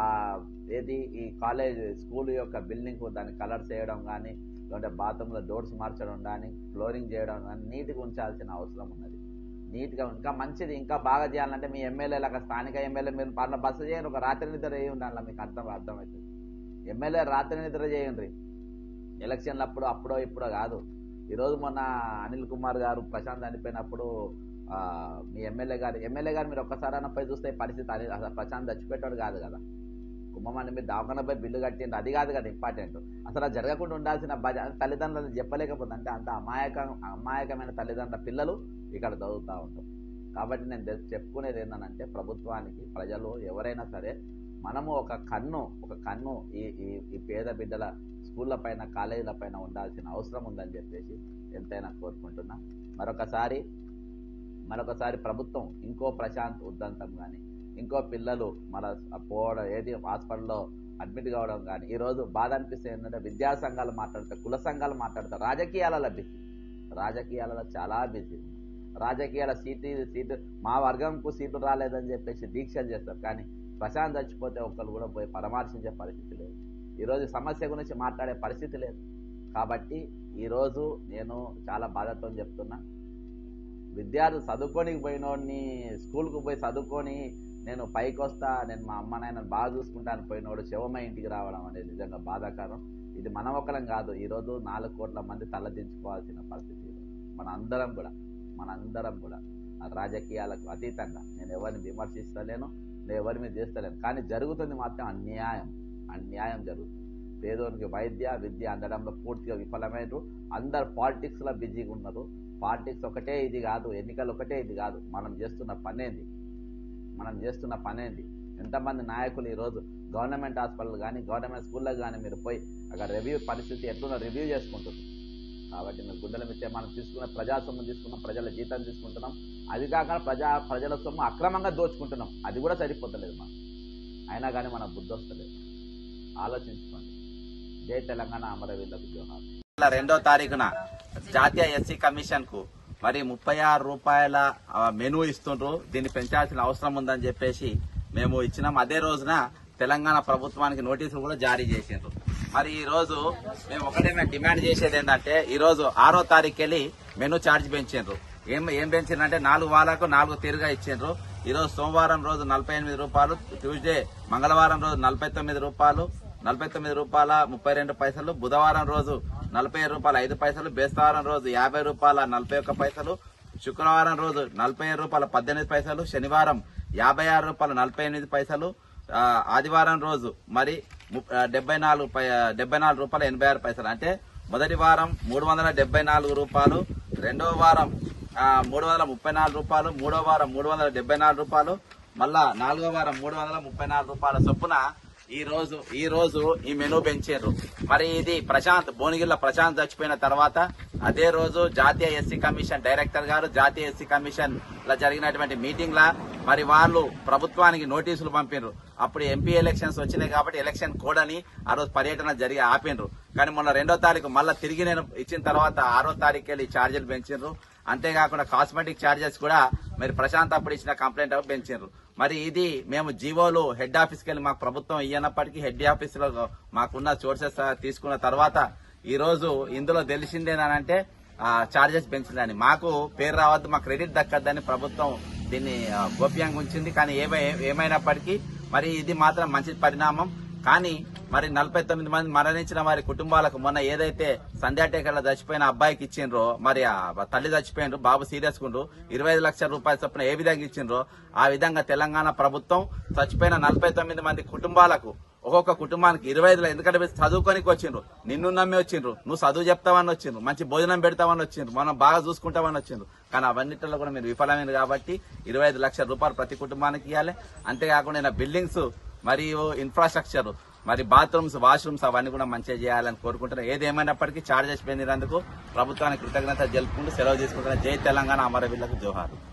ఆ ఏది ఈ కాలేజ్ స్కూల్ యొక్క బిల్డింగ్ దాన్ని కలర్స్ వేయడం కానీ లేదంటే బాత్రూంలో డోర్స్ మార్చడం కానీ ఫ్లోరింగ్ చేయడం కానీ నీట్గా ఉంచాల్సిన అవసరం ఉన్నది. నీట్గా ఇంకా మంచిది ఇంకా బాగా చేయాలంటే మీ ఎమ్మెల్యే లాగా స్థానిక ఎమ్మెల్యే మీరు పర్ల బస్సు చేయండి ఒక రాత్రి నిద్ర చేయండి ఉండాలి మీకు అర్థం అర్థమవుతుంది. ఎమ్మెల్యే రాత్రి నిద్ర చేయండి. ఎలక్షన్లు అప్పుడు అప్పుడో ఇప్పుడో కాదు. ఈరోజు మొన్న అనిల్ కుమార్ గారు ప్రశాంత్ చనిపోయినప్పుడు మీ ఎమ్మెల్యే గారు ఎమ్మెల్యే గారు మీరు ఒక్కసారైనా పోయి చూస్తే పరిస్థితి అని ప్రశాంత్ చచ్చిపెట్టాడు కాదు కదా. కుమ్మమని మీరు దావకనపై బిల్లు కట్టిండు అది కాదు కదా ఇంపార్టెంట్. అసలు జరగకుండా ఉండాల్సిన భజ తల్లిదండ్రులు చెప్పలేకపోతే అంటే అంత అమాయక అమాయకమైన తల్లిదండ్రుల పిల్లలు ఇక్కడ చదువుతూ ఉంటారు. కాబట్టి నేను చెప్పుకునేది ఏంటంటే ప్రభుత్వానికి ప్రజలు ఎవరైనా సరే మనము ఒక కన్ను ఒక కన్ను ఈ ఈ ఈ పేద బిడ్డల స్కూళ్ళ పైన కాలేజీల పైన ఉండాల్సిన అవసరం ఉందని చెప్పేసి ఎంతైనా కోరుకుంటున్నా. మరొకసారి మరొకసారి ప్రభుత్వం ఇంకో ప్రశాంత్ ఉద్దంతం కానీ ఇంకో పిల్లలు మన పోవడం ఏది హాస్పిటల్లో అడ్మిట్ కావడం కానీ ఈరోజు బాధ అనిపిస్తే ఏంటంటే విద్యా సంఘాలు మాట్లాడతారు కుల సంఘాలు మాట్లాడతారు రాజకీయాలలో బిజీ. రాజకీయాలలో చాలా బిజీ. రాజకీయాల సీటు సీటు మా వర్గంకు సీటు రాలేదని చెప్పేసి దీక్షలు చేస్తారు. కానీ ప్రశాంత్ చచ్చిపోతే ఒక్కరు కూడా పోయి పరామర్శించే పరిస్థితి లేదు. ఈరోజు సమస్య గురించి మాట్లాడే పరిస్థితి లేదు. కాబట్టి ఈరోజు నేను చాలా బాధతో చెప్తున్నా. విద్యార్థులు చదువుకోనికి పోయినోడిని స్కూల్కి పోయి చదువుకొని నేను పైకి వస్తా నేను మా అమ్మ నాయన బాగా చూసుకుంటాను పోయినోడు శవమై ఇంటికి రావడం అనేది నిజంగా బాధాకరం. ఇది మనం ఒకరం కాదు ఈరోజు నాలుగు కోట్ల మంది తలదించుకోవాల్సిన పరిస్థితి మన అందరం కూడా మన అందరం కూడా రాజకీయాలకు అతీతంగా. నేను ఎవరిని విమర్శిస్తలేను నేను ఎవరి మీద చేస్తలేను. కానీ జరుగుతుంది మాత్రం అన్యాయం అన్యాయం జరుగుతుంది. పేదోనికి వైద్య విద్య అందడంలో పూర్తిగా విఫలమైనరు అందరు పాలిటిక్స్లో బిజీగా ఉన్నారు. పాలిటిక్స్ ఒకటే ఇది కాదు ఎన్నికలు ఒకటే ఇది కాదు. మనం చేస్తున్న పనేంది? మనం చేస్తున్న పనేది. ఎంతమంది నాయకులు ఈరోజు గవర్నమెంట్ హాస్పిటల్ కానీ గవర్నమెంట్ స్కూల్లో కానీ మీరు పోయి అక్కడ రివ్యూ పరిస్థితి ఎట్లున్నా రివ్యూ చేసుకుంటుంది కాబట్టి మీరు గుడ్డల మీద మనం తీసుకున్న ప్రజా సొమ్ము తీసుకున్నాం ప్రజల జీతం తీసుకుంటున్నాం. అది కాకుండా ప్రజా ప్రజల సొమ్ము అక్రమంగా దోచుకుంటున్నాం. అది కూడా సరిపోతలేదు మనం అయినా కానీ మన బుద్ధి వస్తలేదు. ఆలోచించుకోండి. జై తెలంగాణ అమరవీరులకు జోహార్ రెండో తారీఖున జాతీయ ఎస్సీ కమిషన్కు మరి ముప్పై ఆరు రూపాయల మెనూ ఇస్తుండ్రు. దీన్ని పెంచాల్సిన అవసరం ఉందని చెప్పేసి మేము ఇచ్చినాం. అదే రోజున తెలంగాణ ప్రభుత్వానికి నోటీసులు కూడా జారీ చేసిండ్రు. మరి ఈ రోజు మేము ఒకటే డిమాండ్ చేసేది ఏంటంటే ఈ రోజు ఆరో తారీఖు వెళ్ళి మెనూ ఛార్జ్ పెంచిండ్రు. ఏం ఏం పెంచిండ్రంటే నాలుగు వారాలకు నాలుగు తీరుగా ఇచ్చిండ్రు. ఈరోజు సోమవారం రోజు నలభై ఎనిమిది రూపాయలు ట్యూస్డే మంగళవారం రోజు నలభై తొమ్మిది రూపాయలు నలభై తొమ్మిది రూపాయల ముప్పై రెండు పైసలు బుధవారం రోజు నలభై రూపాయలు రూపాయల ఐదు పైసలు బేస్తవారం రోజు యాభై రూపాయల నలభై ఒక్క పైసలు శుక్రవారం రోజు నలభై రూపాయల పద్దెనిమిది పైసలు శనివారం యాభై ఆరు రూపాయల నలభై ఎనిమిది పైసలు ఆదివారం రోజు మరి ము- డెబ్బై నాలుగు పై- డెబ్బై నాలుగు రూపాయల ఎనభై ఆరు పైసలు. అంటే మొదటి వారం మూడు వందల డెబ్బై నాలుగు రూపాయలు రెండవ వారం మూడు వందల ముప్పై నాలుగు రూపాయలు మూడో వారం మూడు వందల డెబ్బై నాలుగు రూపాయలు మళ్ళా నాలుగో వారం మూడు వందల ముప్పై నాలుగు రూపాయల చొప్పున ఈ రోజు ఈ రోజు ఈ మెను పెంచారు మరి ఇది ప్రశాంత్ భువనగిరిలో ప్రశాంత్ చచ్చిపోయిన తర్వాత అదే రోజు జాతీయ ఎస్సీ కమిషన్ డైరెక్టర్ గారు జాతీయ ఎస్సీ కమిషన్లో జరిగినటువంటి మీటింగ్ లా మరి వాళ్ళు ప్రభుత్వానికి నోటీసులు పంపిండ్రు అప్పుడు ఎంపీ ఎలక్షన్స్ వచ్చినాయి కాబట్టి ఎలక్షన్ కోడ్ అని ఆ రోజు పర్యటన జరిగి ఆపిండ్రు. కానీ మొన్న రెండో తారీఖు మళ్ళీ తిరిగి నేను ఇచ్చిన తర్వాత ఆరో తారీఖు వెళ్ళి ఛార్జీలు పెంచిండ్రు అంతేకాకుండా కాస్మెటిక్ ఛార్జెస్ కూడా మరి ప్రశాంత్ అప్పుడు ఇచ్చిన కంప్లైంట్ అప్పుడు పెంచారు మరి ఇది మేము జీవోలు హెడ్ ఆఫీస్కి వెళ్ళి మాకు ప్రభుత్వం ఇయ్యనప్పటికీ హెడ్ ఆఫీస్లో మాకున్న సోర్సెస్ తీసుకున్న తర్వాత ఈ రోజు ఇందులో తెలిసిందేనంటే చార్జెస్ పెంచిందని మాకు పేరు రావద్దు మా క్రెడిట్ దక్కద్దని ప్రభుత్వం దీన్ని గోప్యంగా ఉంచింది. కానీ ఏమై ఏమైనప్పటికీ మరి ఇది మాత్రం మంచి పరిణామం. కానీ మరి నలభై తొమ్మిది మంది మరణించిన వారి కుటుంబాలకు మొన్న ఏదైతే సంధ్యాటేకర్లో చచ్చిపోయిన అబ్బాయికి ఇచ్చిండ్రో మరి ఆ తల్లి చచ్చిపోయిండ్రు బాబు సీరియస్ కుండ్రు ఇరవై ఐదు లక్షల రూపాయల చొప్పున ఏ విధంగా ఇచ్చిండ్రో ఆ విధంగా తెలంగాణ ప్రభుత్వం చచ్చిపోయిన నలభై తొమ్మిది మంది కుటుంబాలకు ఒక్కొక్క కుటుంబానికి ఇరవై ఐదు ఎందుకంటే మీరు చదువుకోనికి వచ్చిండ్రు నిన్ను నమ్మి వచ్చిండ్రు నువ్వు చదువు చెప్తావని వచ్చిండ్రు మంచి భోజనం పెడతావని వచ్చిండ్రు మనం బాగా చూసుకుంటామని వచ్చిండ్రు. కానీ అవన్నిటిలో కూడా మీరు విఫలమైంది కాబట్టి ఇరవై ఐదు లక్షల రూపాయలు ప్రతి కుటుంబానికి ఇవ్వాలి అంతేకాకుండా బిల్డింగ్స్ మరియు ఇన్ఫ్రాస్ట్రక్చర్ మరి బాత్రూమ్స్ వాష్రూమ్స్ అవన్నీ కూడా మంచిగా చేయాలని కోరుకుంటున్నా. ఏది ఏమైనప్పటికీ చార్జెస్ ప్రభుత్వానికి కృతజ్ఞత జరుపుకుంటూ సెలవు తీసుకుంటున్న. జై తెలంగాణ అమరవీళ్ళకు జోహారు.